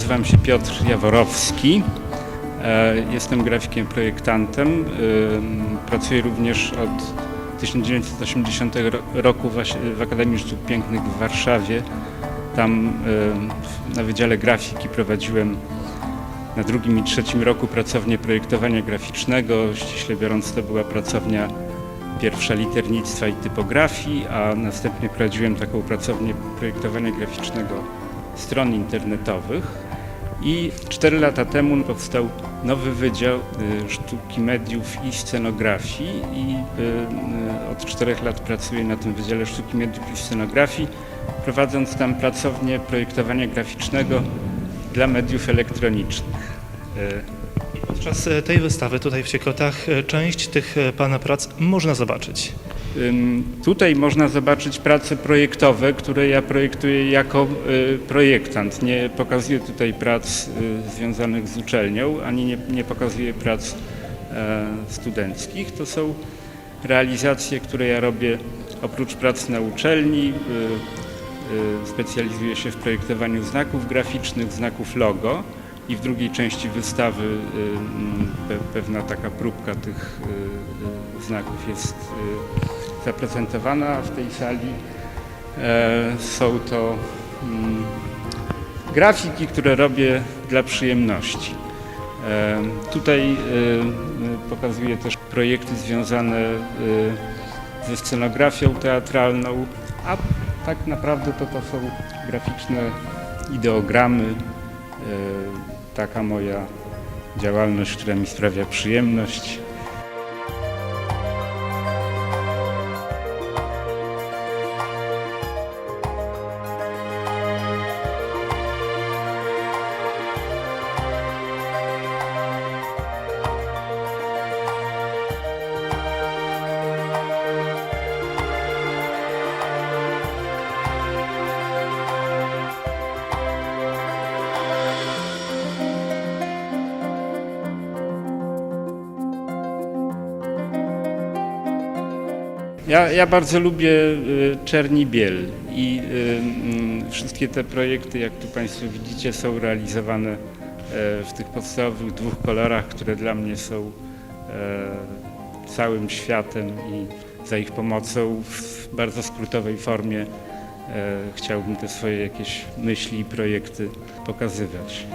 Nazywam się Piotr Jaworowski. E, Jestem grafikiem projektantem. Ym, Pracuję również od 1980 ro- roku w Akademii Sztuk Pięknych w Warszawie. Tam w- na Wydziale Grafiki prowadziłem na drugim i trzecim roku pracownię projektowania graficznego. Ściśle biorąc to była pracownia pierwsza liternictwa i typografii, a następnie prowadziłem taką pracownię projektowania graficznego stron internetowych. I cztery lata temu powstał nowy Wydział y, Sztuki Mediów i Scenografii i y, y, od czterech lat pracuję na tym Wydziale Sztuki Mediów i Scenografii, prowadząc tam pracownię projektowania graficznego dla mediów elektronicznych. Podczas tej wystawy tutaj w Ciekotach część tych Pana prac można zobaczyć. Tutaj można zobaczyć prace projektowe, które ja projektuję jako y, projektant. Nie pokazuję tutaj prac y, związanych z uczelnią, ani nie, nie pokazuję prac e, studenckich. To są realizacje, które ja robię oprócz prac na uczelni. y, Specjalizuję się w projektowaniu znaków graficznych, znaków logo i w drugiej części wystawy pe- pewna taka próbka tych znaków jest zaprezentowana, w tej sali e, są to mm, grafiki, które robię dla przyjemności. E, Tutaj y, pokazuję też projekty związane ze scenografią teatralną, a tak naprawdę to, to są graficzne ideogramy. Taka moja działalność, która mi sprawia przyjemność. Ja, ja bardzo lubię y, czerni biel i y, mm, wszystkie te projekty, jak tu Państwo widzicie, są realizowane e, w tych podstawowych dwóch kolorach, które dla mnie są całym światem i za ich pomocą w bardzo skrótowej formie chciałbym te swoje jakieś myśli i projekty pokazywać.